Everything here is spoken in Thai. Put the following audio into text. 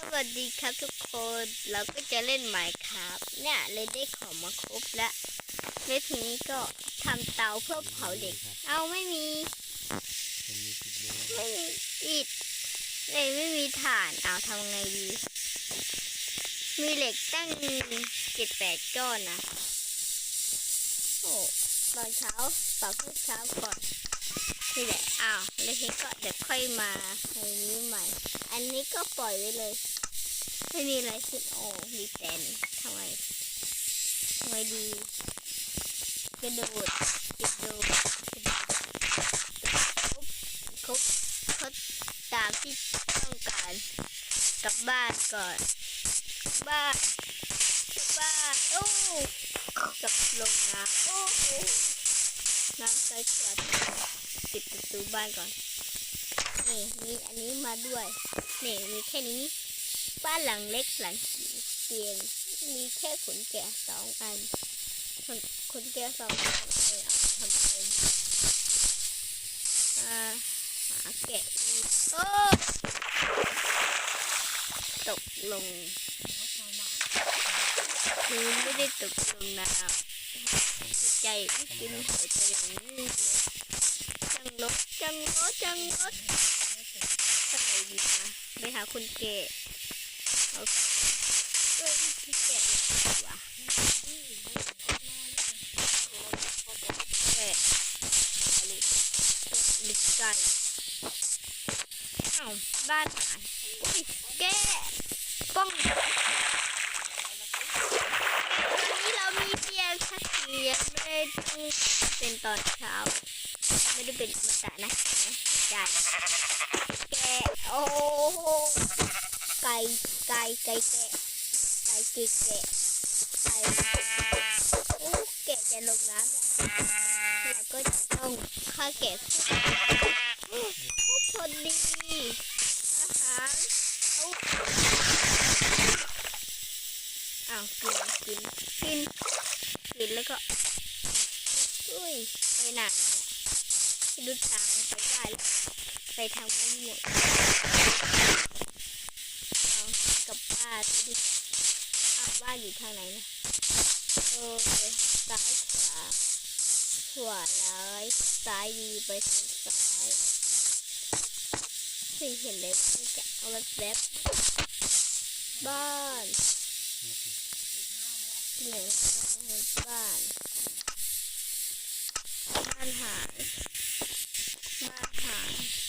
สวัสดีครับทุกคนเราก็จะเล่นหมายครับเนี่ยเลยได้ของมาครบแล้วแล้วทีนี้ก็ทำเตาเพื่อเผาเหล็ก เอาไม่มีไม่มีอิฐเลยไม่มีถ่านเอาทำไงดี มีเหล็กตั้งเจ็ดแปดก้อนนะโอ้ตอนเช้าตอนเช้าก่อน นี่แหละอ้าวแล้วทีนี้ก็เดี๋ยวค่อยมาในนี้ใหม่ อันนี้ก็ปล่อยไว้เลย ไม่มีอะไรขึ้นโอ้มีแตนทำไมทำไมดี กระโดดกระโดดกระโดดครบครบตามที่ต้องการกลับบ้านก่อนกลับบ้านกลับบ้านโอ้กลับลงน้ำโอ้น้ำใสขวด ปิดประตูบ้านก่อนนี่มีอันนี้มาด้วยนี่มีแค่นี้ บ้านหลังเล็กหลังเตียงมีแค่ขนแกะสองอันขนขนแกะสองอันเอาทำเป็นอ่าหาแกะโอ้ตกลงคือไม่ได้ตกลงน้ำใจกินหัวใจอย่างนี้เลย จังรถจังรถจังรถทำไมดีนะไปหาคุณเกะเอาเอ้ยคุณเกะดีกว่าแกะอะไรลิกไก่เอ้าบ้านหายอุ้ยแกะป้องวันนี้เรามีเพียงแค่เพียงไม่ได้เป็นตอนเช้า ได้เป็นอมตะนะไหมใช่แกโอ้โหไก่ไก่ไก่แกะไก่เกะแกะไก่โอ้แกะจะลงน้ำแล้วก็จะต้องฆ่าแกะโอ้พอดีอาหารอ้าวกินกินกินกินแล้วก็อุ้ยไปไหนเดูทางไปได้ไปทางไม่หมดเอากับบ้านดิอ้าวบ้านอยู่ทางไหนนะเออซ้ายขวาขวาร้ายซ้ายดีไปทางซ้ายไม่เห็นเลยไม่จะเอาแบบแบบบ้านที่ไหนนะบ้านบ้านหาย time.